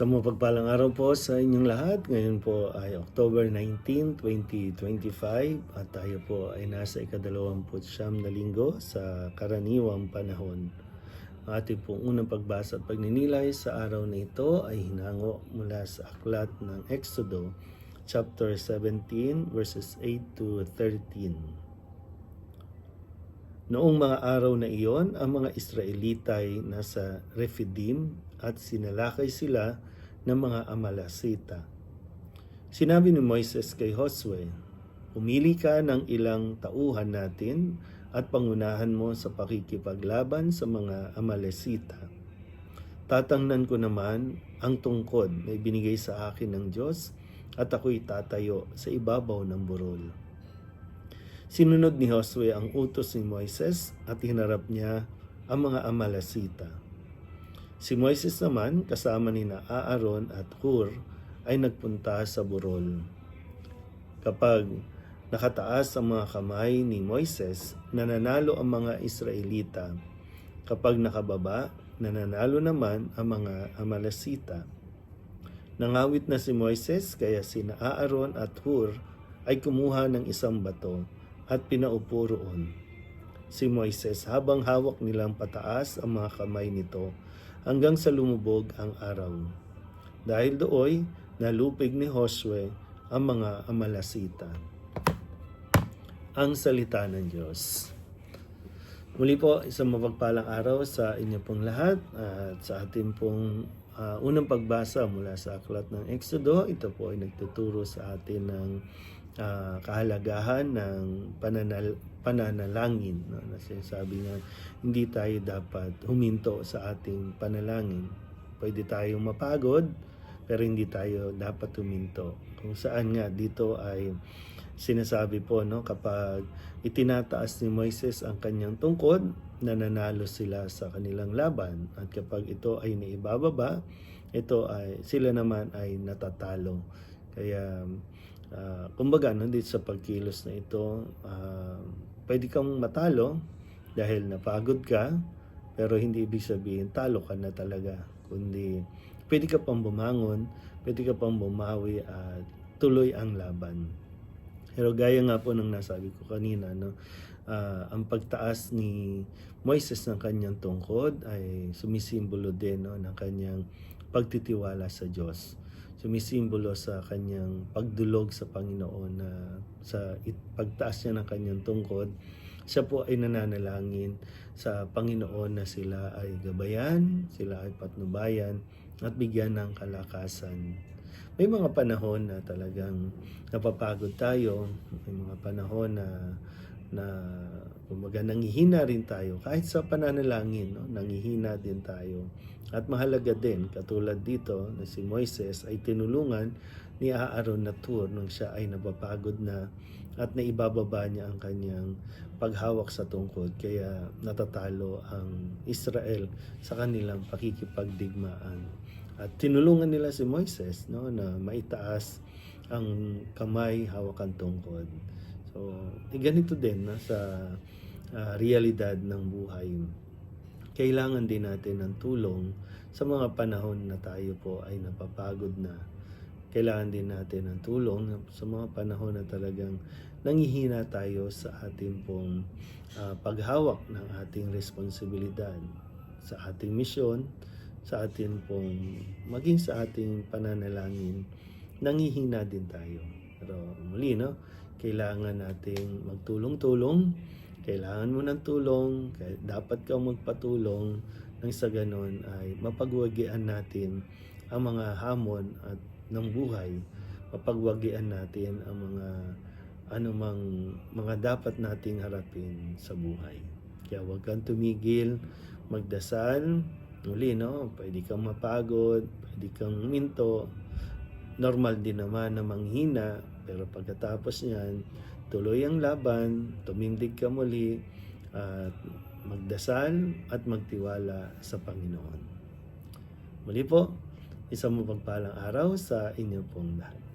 Sa mapagpalang araw po sa inyong lahat, ngayon po ay October 19, 2025 at tayo po ay nasa ikadalawamput siyam na linggo sa karaniwang panahon. Ang ating pong unang pagbasa at pagninilay sa araw na ito ay hinango mula sa aklat ng Exodo chapter 17 verses 8 to 13. Noong mga araw na iyon, ang mga Israelita ay nasa Rephidim at sinalakay sila ng mga Amalasita. Sinabi ni Moises kay Josue, Umili ka ng ilang tauhan natin at pangunahan mo sa pakikipaglaban sa mga Amalesita. Tatangnan ko naman ang tungkod na ibinigay sa akin ng Diyos at ako'y tatayo sa ibabaw ng burol. Sinunod ni Josue ang utos ni Moises at hinarap niya ang mga Amalasita. Si Moises naman kasama ni Aaron at Hur ay nagpunta sa burol. Kapag nakataas ang mga kamay ni Moises, nananalo ang mga Israelita. Kapag nakababa, nananalo naman ang mga Amalasita. Nangawit na si Moises kaya sina Aaron at Hur ay kumuha ng isang bato at pinaupo roon. Si Moises habang hawak nilang pataas ang mga kamay nito hanggang sa lumubog ang araw. Dahil dooy, nalupig ni Josue ang mga Amalasita. Ang salita ng Diyos. Muli po, isang mapagpalang araw sa inyo pong lahat at sa ating pong ah, unang pagbasa mula sa aklat ng Exodo. Ito po ay nagtuturo sa atin ng ah, kahalagahan ng pananal, pananalangin. No? Na sinasabi nga, hindi tayo dapat huminto sa ating panalangin. Pwede tayong mapagod, pero hindi tayo dapat huminto. Kung saan nga dito ay sinasabi po no kapag itinataas ni Moises ang kanyang tungkod nananalo sila sa kanilang laban. At kapag ito ay naibababa ito ay sila naman ay natatalo. Kaya ah, kumbaga no dito sa pagkilos na ito ah, pwede kang matalo dahil napagod ka pero hindi ibig sabihin talo ka na talaga. Kundi pwede ka pang bumangon pwede ka pang bumawi at tuloy ang laban pero gaya nga po ng nasabi ko kanina, no, ah, ang pagtaas ni Moises ng kanyang tungkod ay sumisimbolo din no, ng kanyang pagtitiwala sa Diyos. Sumisimbolo sa kanyang pagdulog sa Panginoon na sa pagtaas niya ng kanyang tungkod, siya po ay nananalangin sa Panginoon na sila ay gabayan, sila ay patnubayan, at bigyan ng kalakasan may mga panahon na talagang napapagod tayo, may mga panahon na na kumbaga nangihina rin tayo. Kahit sa pananalangin no nangihina din tayo. At mahalaga din katulad dito na si Moises ay tinulungan ni Aaron na Tur nung siya ay napapagod na at naibababa niya ang kanyang paghawak sa tungkod. Kaya natatalo ang Israel sa kanilang pakikipagdigmaan at tinulungan nila si Moises no na maitaas ang kamay hawakan tungkod. So, eh, ganito din no, sa ah, realidad ng buhay. Kailangan din natin ng tulong sa mga panahon na tayo po ay napapagod na. Kailangan din natin ng tulong sa mga panahon na talagang nangihina tayo sa ating pong ah, paghawak ng ating responsibilidad sa ating misyon, sa atin pong maging sa ating pananalangin, nangihina din tayo. Pero muli, no? Kailangan nating magtulong-tulong. Kailangan mo ng tulong. Dapat kang magpatulong nang sa ganon ay mapagwagian natin ang mga hamon at ng buhay. Mapagwagian natin ang mga anumang mga dapat nating harapin sa buhay. Kaya huwag kang tumigil, magdasal, Muli, no? Pwede kang mapagod, pwede kang minto. Normal din naman na manghina, pero pagkatapos niyan, tuloy ang laban, tumindig ka muli, at magdasal at magtiwala sa Panginoon. Muli po, isang mapagpalang araw sa inyo pong lahat.